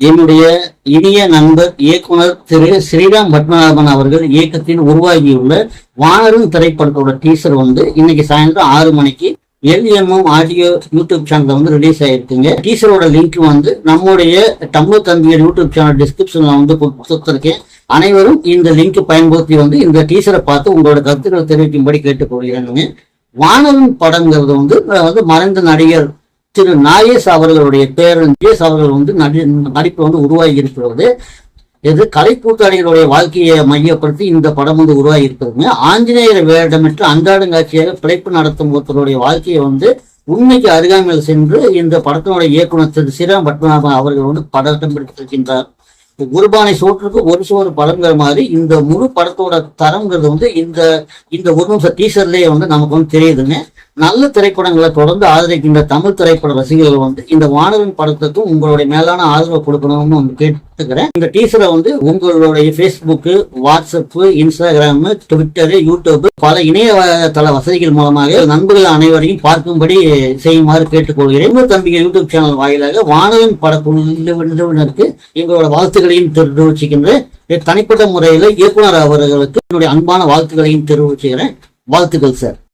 என்னுடைய இனிய நண்பர் இயக்குனர் திரு ஸ்ரீராம் பத்மநாபன் அவர்கள் இயக்கத்தில் உருவாகியுள்ள வானரும் திரைப்படத்தோட டீசர் வந்து இன்னைக்கு சாயந்தரம் ஆறு மணிக்கு எல்எம்எம் ஆடியோ யூடியூப் சேனல்ல வந்து ரிலீஸ் ஆயிருக்குங்க. டீசரோட லிங்க் வந்து நம்முடைய தமிழ் தம்பியர் யூடியூப் சேனல் டிஸ்கிரிப்ஷன்ல வந்து கொடுத்துருக்கேன். அனைவரும் இந்த லிங்க் பயன்படுத்தி வந்து இந்த டீசரை பார்த்து உங்களோட கருத்துக்களை தெரிவிக்கும்படி கேட்டுக்கொள்கிறேனுங்க. வானரும் படங்கிறது வந்து வந்து மறைந்த நடிகர் திரு நாகேஷ் அவர்களுடைய பேரன் ஜேஸ் அவர்கள் வந்து நடி நடிப்பு வந்து உருவாகி இருக்கிறது இது கலைக்கூத்தாளிகளுடைய வாழ்க்கையை மையப்படுத்தி இந்த படம் வந்து உருவாகி இருக்கிறதுங்க ஆஞ்சநேயர் வேடமிட்டு அன்றாடங்காட்சியாக பிழைப்பு நடத்தும் ஒருத்தருடைய வாழ்க்கையை வந்து உண்மைக்கு அருகாமையில் சென்று இந்த படத்தினுடைய இயக்குனர் திரு ஸ்ரீராம் பத்மநாபன் அவர்கள் வந்து படத்தம் பிடித்திருக்கின்றார் குருபானை சோற்றுக்கு ஒரு சோறு படங்கிற மாதிரி இந்த முழு படத்தோட தரம்ங்கிறது வந்து இந்த இந்த ஒரு நிமிஷம் டீசர்லயே வந்து நமக்கு வந்து தெரியுதுங்க. நல்ல திரைப்படங்களை தொடர்ந்து ஆதரிக்கின்ற தமிழ் திரைப்பட ரசிகர்கள் வந்து இந்த வானவன் படத்துக்கும் உங்களுடைய மேலான ஆதரவு கொடுக்கணும்னு கேட்டுக்கிறேன். இந்த டீசரை வந்து உங்களுடைய Facebook WhatsApp Instagram Twitter YouTube பல இணையதள வசதிகள் மூலமாக நண்பர்கள் அனைவரையும் பார்க்கும்படி செய்யுமாறு கேட்டுக்கொள்கிறேன். இன்னும் தம்பிங்க யூடியூப் சேனல் வாயிலாக வானவன் படக்குழுவினருக்கு எங்களோட வாழ்த்துக்களையும் தெரிவிச்சுக்கின்றேன். தனிப்பட்ட முறையில் இயக்குனர் அவர்களுக்கு என்னுடைய அன்பான வாழ்த்துக்களையும் தெரிவிச்சுக்கிறேன். வாழ்த்துக்கள் சார்.